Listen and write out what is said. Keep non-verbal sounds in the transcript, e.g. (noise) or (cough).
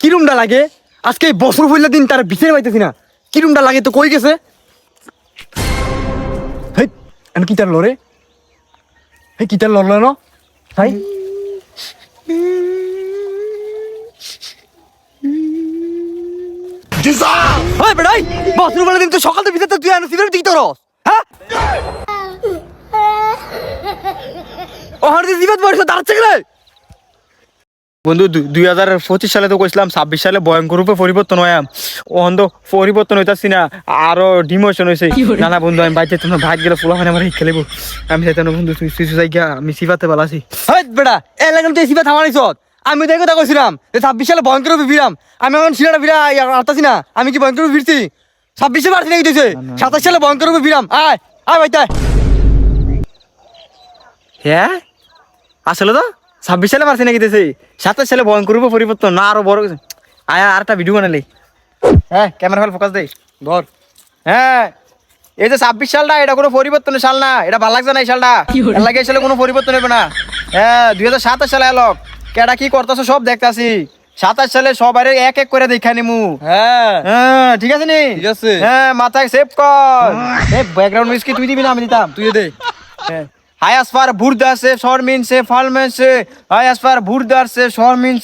কিরমটা লাগে? আজকে এই বছর হইলে দিন তার বিচার পাইতেছি না। কিরমটা লাগে তো কই গেছে? হেই আমি কি তার লরে? হেই কি তার লড়লো না? তাই হয় বেড়াই বছর বলে দিন তো সকাল থেকে ভিতরে তুই আনো সিগারেট দিই তোর হ্যাঁ? (laughs) ও হারদি জিবাত বয়স দাঁড়াচ্ছে রে। বন্ধু দুই হাজার পঁচিশ সালে তো কইছিলাম ছাব্বিশ সালে ভয়ঙ্কর রূপে পরিবর্তন হয় ওহন তো পরিবর্তন হইতাছি না আরও ডিমোশন হয়েছে না না বন্ধু আমি বাইতে তোমার ভাগ গেলে ফুলা মানে আমার খেলেবো। আমি না বন্ধু তুই তুই যাই গিয়া আমি সিফাতে পালাছি হেই বেড়া এ লাগাম তুই সিবা থামানিস আমি তো এই কথা কইছিলাম যে ছাব্বিশ সালে ভয়ঙ্কর রূপে ফিরাম আমি এখন সিনাটা ফিরা আরতাছি না আমি কি ভয়ঙ্কর রূপে ফিরছি ছাব্বিশে পারছি নাকি তুই সাতাশ সালে ভয়ঙ্কর রূপে ফিরাম আয় আয় ভাই তাই হ্যাঁ আসলে তো? ছাব্বিশ সালে মারছি নাকি দেশে? সাতাশ সালে ভয়ঙ্কর রূপে পরিবর্তন। না আরও বড়। আয় আর একটা ভিডিও বানালি। হ্যাঁ ক্যামেরা ফেল ফোকাস দে। ধর। হ্যাঁ এই যে ছাব্বিশ সালটা এটা কোনো পরিবর্তনের সাল না। এটা ভালো লাগছে না এই সালটা? লাগে সালে কোনো পরিবর্তন হবে না। হ্যাঁ দুই হাজার সাতাশ সালে এলো কেডা কি করতেছো সব দেখতাছি। সাতাশ সালে সবাই এক এক করে দেখা নিমু। হ্যাঁ। হ্যাঁ ঠিক আছে নি? ঠিক আছে। হ্যাঁ মাথায় সেভ কর। এই ব্যাকগ্রাউন্ড মিউজিক তুই দিবি না আমি দিতাম? তুই দে। হাই আসফার বুরদার সে শর্মিন সে ফালমেন সে। হাই আসফার বুরদার সে শর্মিন